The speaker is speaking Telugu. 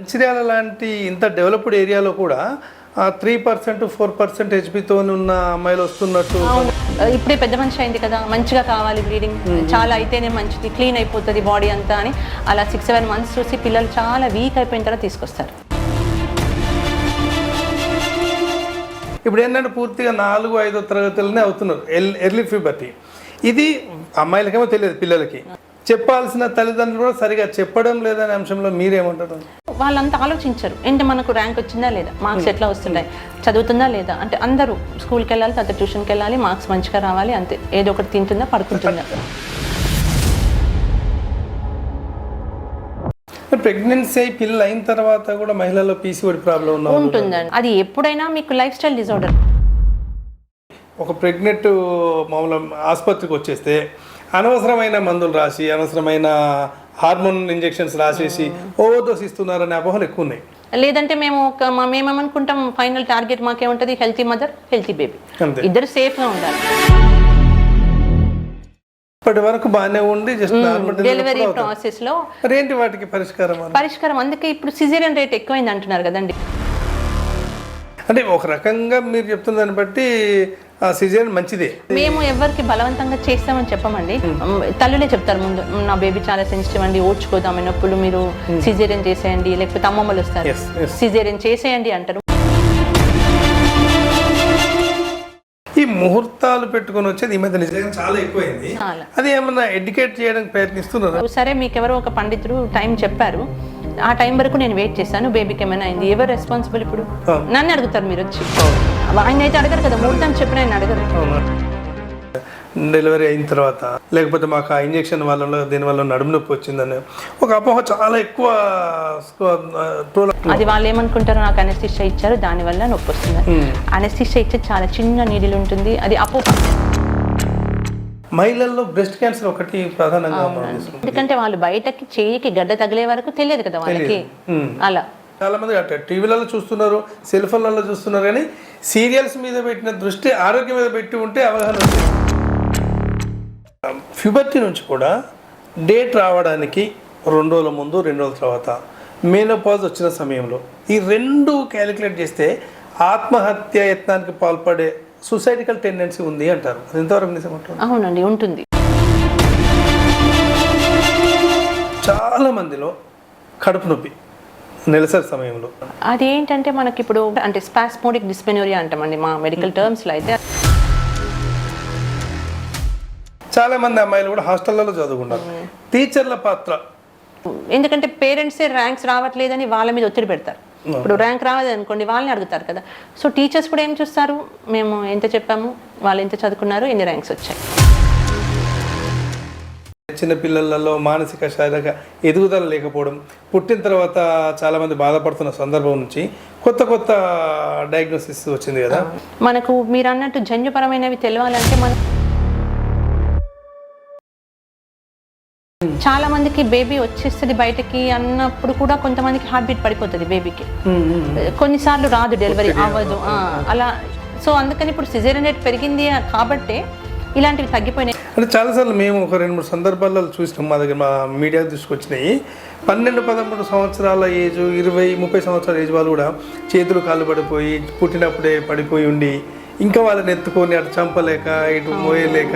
మంచిర్యాల లాంటి ఇంత డెవలప్డ్ ఏరియాలో కూడా త్రీ పర్సెంట్ ఫోర్ పర్సెంట్ హెచ్పితో ఉన్న అమ్మాయిలు వస్తున్నట్టు. ఇప్పుడే పెద్ద మనిషి అయింది కదా మంచిగా కావాలి బ్లీడింగ్. చాలా అయితేనే మంచిది క్లీన్ అయిపోతుంది బాడీ అంతా అని. అలా సిక్స్ సెవెన్ మంత్స్ చూసి పిల్లలు చాలా వీక్ అయిపోయిన తర్వాత తీసుకొస్తారు. ఇప్పుడు ఏంటంటే పూర్తిగా నాలుగు ఐదో తరగతులనే అవుతున్నారు ఎల్ ఎర్లీ ఫ్యూబర్టీ ఇది అమ్మాయిలకేమో తెలియదు పిల్లలకి. చెప్పాల్సిన తల్లిదండ్రులు కూడా సరిగా చెప్పడం లేదనే అంశంలో మీరేమంటారు? వాళ్ళంతా ఆలోచించరు. ఏంటి మనకు ర్యాంక్ వచ్చిందా లేదా? మార్క్స్ ఎట్లా వస్తున్నాయి చదువుతుందా లేదా? అంటే అందరూ స్కూల్కి వెళ్ళాలి తర్వాత ట్యూషన్కి వెళ్ళాలి మార్క్స్ మంచిగా రావాలి అంతే. ఏదో ఒకటి తింటుందా పడుకుంటుందా? ప్రెగ్నెన్సీ పిల్లలు అయిన తర్వాత కూడా మహిళల్లో పీసీఓడి ప్రాబ్లం ఉంటుందండి. అది ఎప్పుడైనా మీకు లైఫ్ స్టైల్ డిజార్డర్ ఒక ప్రెగ్నెంట్ మామూలు ఆసుపత్రికి వచ్చేస్తే అనవసరమైన మందులు రాసి అనవసరమైన హార్మోన్ ఇంజెక్షన్స్ రాసేసి ఓవర్డోస్ ఇస్తున్నారనే అపోహలు ఎక్కువ ఉన్నాయి లేదంటే మేము మేమేమనుకుంటాం ఫైనల్ టార్గెట్ మాకేముంటుంది హెల్తీ మదర్ హెల్తీ బేబీ. ఇద్దరు సేఫ్గా ఉండాలి. ఇప్పటి వరకు బాగానే ఉండి జస్ట్ డెలివరీ ప్రాసెస్లో మరి ఏంటి వాటికి పరిష్కారం పరిష్కారం అందుకే ఇప్పుడు సిజేరియన్ రేట్ ఎక్కువైంది అంటున్నారు కదండి. అంటే ఒక రకంగా మీరు చెప్తున్న దాన్ని బట్టి సిజన్ మంచిదే. మేము ఎవరికి బలవంతంగా చేస్తామని చెప్పమండి. తల్లులే చెప్తారు ముందు నా బేబీ చాలా సెన్సిటివ్ అండి ఓడ్చుకోదాం అన్నప్పుడు మీరు సిజేరియన్ చేసేయండి లేకపోతే అమ్మమ్మలు వస్తారు. సిజేరియన్ చేసేయండి అంటారు. ఈ ముహూర్తాలు పెట్టుకొని వచ్చేది ఈ మధ్య నిజంగా చాలా ఎక్కువైంది. అది ఏమన్నా ఎడ్యుకేట్ చేయడానికి ప్రయత్నిస్తున్నారు? సరే మీకు ఎవరో ఒక పండితుడు టైం చెప్పారు. ఆ టైం వరకు నేను వెయిట్ చేశాను. బేబీకి ఏమైనా అయింది? ఎవరు రెస్పాన్సిబుల్ ఇప్పుడు? నన్ను అడుగుతారు మీరు వచ్చి. ఆయన అయితే అడగరు కదా. ముహూర్తం చెప్పిన ఆయన అడగరు. డెలివరీ అయిన తర్వాత లేకపోతే మాకు ఆ ఇంజెక్షన్ వల్ల దీనివల్ల నడుము నొప్పి వచ్చిందని. ఒక అపోహ చాలా ఎక్కువ అది వాళ్ళు ఏమనుకుంటారో నాకు అనెస్థిషియా ఇచ్చారు. దానివల్ల నొప్పి వస్తుంది. అనెస్థిషియా ఇచ్చే చాలా చిన్న నీడిల్ ఉంటుంది అది అపో మహిళల్లో బ్రెస్ట్ క్యాన్సర్ ఒకటి ప్రధానంగా. ఎందుకంటే వాళ్ళు బయటకి చేయికి గడ్డ తగిలే వరకు తెలియదు కదా వాళ్ళకి. అలా. చాలా మంది అంటే టీవీలలో చూస్తున్నారు సెల్ ఫోన్లలో చూస్తున్నారు కానీ సీరియల్స్ మీద పెట్టిన దృష్టి ఆరోగ్యం మీద పెట్టి ఉంటే అవగాహన ఫ్యూబర్టీ నుంచి కూడా డేట్ రావడానికి రెండు రోజుల ముందు రెండు రోజుల తర్వాత మేనోపాజ్ వచ్చిన సమయంలో ఈ రెండు క్యాలిక్యులేట్ చేస్తే ఆత్మహత్య యత్నానికి పాల్పడే సూసైడికల్ టెండెన్సీ ఉంది అంటారు. అది ఎంతవరకు నిజమంటారు అవునండి ఉంటుంది. చాలా మందిలో కడుపు నొప్పి నెలసరి సమయంలో. అదేంటంటే మనకి ఇప్పుడు అంటే స్పాస్మోడిక్ డిస్పెనోరియా అంటామండి మా మెడికల్ టర్మ్స్లో అయితే. చాలా మంది అమ్మాయిలు కూడా హాస్టళ్ళలో చదువుకున్నారు టీచర్ల పాత్ర. ఎందుకంటే పేరెంట్సే ర్యాంక్స్ రావట్లేదని వాళ్ళ మీద ఒత్తిడి పెడతారు. ఇప్పుడు ర్యాంక్ రాలేదు అనుకోండి వాళ్ళని అడుగుతారు కదా. సో టీచర్స్ కూడా ఏం చూస్తారు? మేము ఎంత చెప్పాము? వాళ్ళు ఎంత చదువుకున్నారు? ఎన్ని ర్యాంక్స్ వచ్చాయి? చిన్న పిల్లలలో మానసిక శారీరక ఎదుగుదల లేకపోవడం పుట్టిన తర్వాత చాలా మంది బాధపడుతున్న సందర్భం నుంచి కొత్త కొత్త డయాగ్నోసిస్ వచ్చింది కదా. మనకు మీరు అన్నట్టు జన్యుపరమైనవి తెలియాలంటే మనం చాలా మందికి బేబీ వచ్చేస్తుంది బయటకి అన్నప్పుడు కూడా కొంతమందికి హార్ట్ బీట్ పడిపోతుంది బేబీకి కొన్నిసార్లు రాదు డెలివరీ అవ్వదు. అలా సో అందుకని ఇప్పుడు సిజేరియన్ రేట్ పెరిగింది కాబట్టి ఇలాంటివి తగ్గిపోయినాయి. అంటే చాలాసార్లు మేము ఒక రెండు మూడు సందర్భాల్లో చూసినాం మా దగ్గర మా మీడియా తీసుకొచ్చినాయి. పన్నెండు పదమూడు సంవత్సరాల ఏజ్ ఇరవై ముప్పై సంవత్సరాల ఏజ్ వాళ్ళు కూడా చేతులు కాళ్ళు పడిపోయి పుట్టినప్పుడే పడిపోయి ఉండి ఇంకా వాళ్ళని ఎత్తుకొని అటు చంపలేక ఇటు మోయలేక